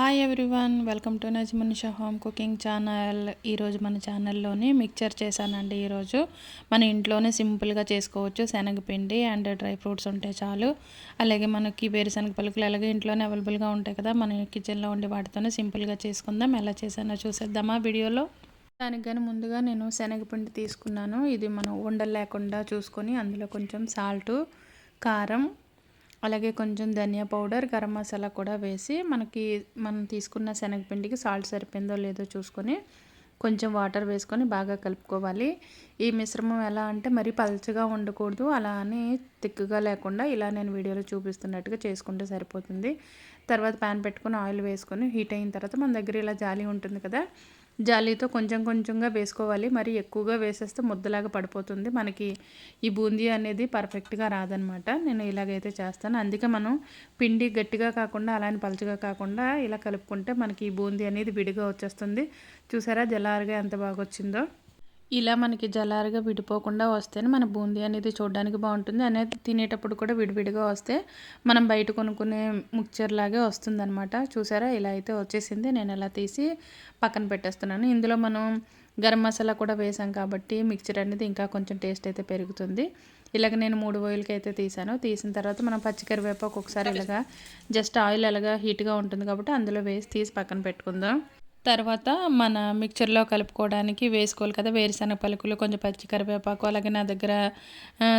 Hi everyone welcome to Najmunisha home cooking channel ఈరోజు మన ఛానల్లోనే mixture చేశానండి ఈరోజు. మన ఇంట్లోనే సింపుల్గా చేసుకోవచ్చు శనగపిండి అండ్ డ్రై ఫ్రూట్స్ ఉంటే చాలు. అలాగే మనకి వేరుశనగ పలుకులు అలాగే ఇంట్లోనే అవైలబుల్గా ఉంటాయి కదా మన కిచెన్లో ఉండి వాటితోనే సింపుల్గా చేసుకుందాం. ఎలా చేశానో చూసేద్దామా వీడియోలో. దానికి కానీ ముందుగా నేను శనగపిండి తీసుకున్నాను. ఇది మనం ఉండలు లేకుండా చూసుకొని అందులో కొంచెం సాల్టు కారం అలాగే కొంచెం ధనియా పౌడర్ గరం మసాలా కూడా వేసి మనకి మనం తీసుకున్న శనగపిండికి సాల్ట్ సరిపోయిందో లేదో చూసుకొని కొంచెం వాటర్ వేసుకొని బాగా కలుపుకోవాలి. ఈ మిశ్రమం ఎలా అంటే మరీ పల్చగా ఉండకూడదు అలా అని తిక్కుగా లేకుండా ఇలా నేను వీడియోలో చూపిస్తున్నట్టుగా చేసుకుంటే సరిపోతుంది. తర్వాత ప్యాన్ పెట్టుకొని ఆయిల్ వేసుకొని హీట్ అయిన తర్వాత మన దగ్గర ఇలా జాలి ఉంటుంది కదా జాలీతో కొంచెం కొంచెంగా వేసుకోవాలి. మరి ఎక్కువగా వేసేస్తే ముద్దలాగా పడిపోతుంది. మనకి ఈ బూందీ అనేది పర్ఫెక్ట్గా రాదనమాట. నేను ఇలాగైతే చేస్తాను. అందుకే మనం పిండి గట్టిగా కాకుండా అలానే పలుచగా కాకుండా ఇలా కలుపుకుంటే మనకి ఈ బూందీ అనేది విడిగా వచ్చేస్తుంది. చూసారా జలారుగా ఎంత బాగా వచ్చిందో ఇలా మనకి జలారుగా విడిపోకుండా వస్తేనే మన బూందీ అనేది చూడడానికి బాగుంటుంది అనేది తినేటప్పుడు కూడా విడివిడిగా వస్తే మనం బయట కొనుక్కునే మిక్చర్ లాగే వస్తుంది అనమాట చూసారా? ఇలా అయితే వచ్చేసింది. నేను ఇలా తీసి పక్కన పెట్టేస్తున్నాను. ఇందులో మనం గరం మసాలా కూడా వేసాం కాబట్టి మిక్చర్ అనేది ఇంకా కొంచెం టేస్ట్ అయితే పెరుగుతుంది. ఇలాగ నేను మూడు ఆయిల్కి అయితే తీసాను. తీసిన తర్వాత మనం పచ్చికరివేపాకు ఒకసారి ఇలాగా జస్ట్ ఆయిల్ ఎలాగా హీట్గా ఉంటుంది కాబట్టి అందులో వేసి తీసి పక్కన పెట్టుకుందాం. తర్వాత మన మిక్చర్లో కలుపుకోవడానికి వేసుకోవాలి కదా వేరుశనగ పలుకులు కొంచెం పచ్చి కరివేపాకు అలాగే నా దగ్గర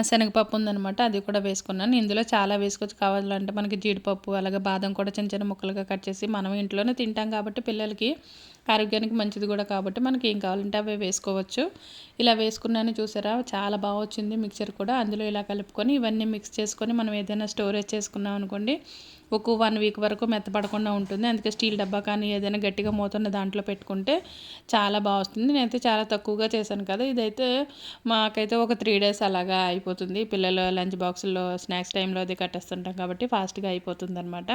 శనగపప్పు ఉందనమాట అది కూడా వేసుకున్నాను. ఇందులో చాలా వేసుకోవచ్చు. కావాలంటే మనకి జీడిపప్పు అలాగే బాదం కూడా చిన్న చిన్న ముక్కలుగా కట్ చేసి మనం ఇంట్లోనే తింటాం కాబట్టి పిల్లలకి ఆరోగ్యానికి మంచిది కూడా కాబట్టి మనకి ఏం కావాలంటే అవే వేసుకోవచ్చు. ఇలా వేసుకున్నాను చూసారా? చాలా బాగా వచ్చింది మిక్చర్ కూడా. అందులో ఇలా కలుపుకొని ఇవన్నీ మిక్స్ చేసుకొని మనం ఏదైనా స్టోరేజ్ చేసుకున్నాం అనుకోండి ఒక వన్ వీక్ వరకు మెత్తపడకుండా ఉంటుంది. అందుకే స్టీల్ డబ్బా కానీ ఏదైనా గట్టిగా మోతున్న దాంట్లో పెట్టుకుంటే చాలా బాగా వస్తుంది. నేనైతే చాలా తక్కువగా చేశాను కదా. ఇదైతే మాకైతే ఒక త్రీ డేస్ అలాగా అయిపోతుంది. పిల్లలు లంచ్ బాక్సుల్లో స్నాక్స్ టైంలో అది కట్టేస్తుంటాం కాబట్టి ఫాస్ట్గా అయిపోతుంది అనమాట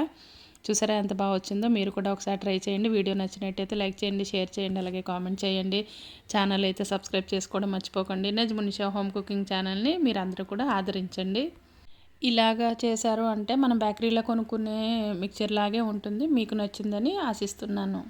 చూసారా ఎంత బాగా వచ్చిందో? మీరు కూడా ఒకసారి ట్రై చేయండి. వీడియో నచ్చినట్టయితే లైక్ చేయండి షేర్ చేయండి అలాగే కామెంట్ చేయండి. ఛానల్ అయితే సబ్స్క్రైబ్ చేసుకోవడం మర్చిపోకండి. నజ్మునిషా హోమ్ కుకింగ్ ఛానల్ని మీరు అందరూ కూడా ఆదరించండి. ఇలాగా చేశారు అంటే మనం బేకరీలో కొనుక్కునే మిక్చర్ లాగే ఉంటుంది. మీకు నచ్చిందని ఆశిస్తున్నాను.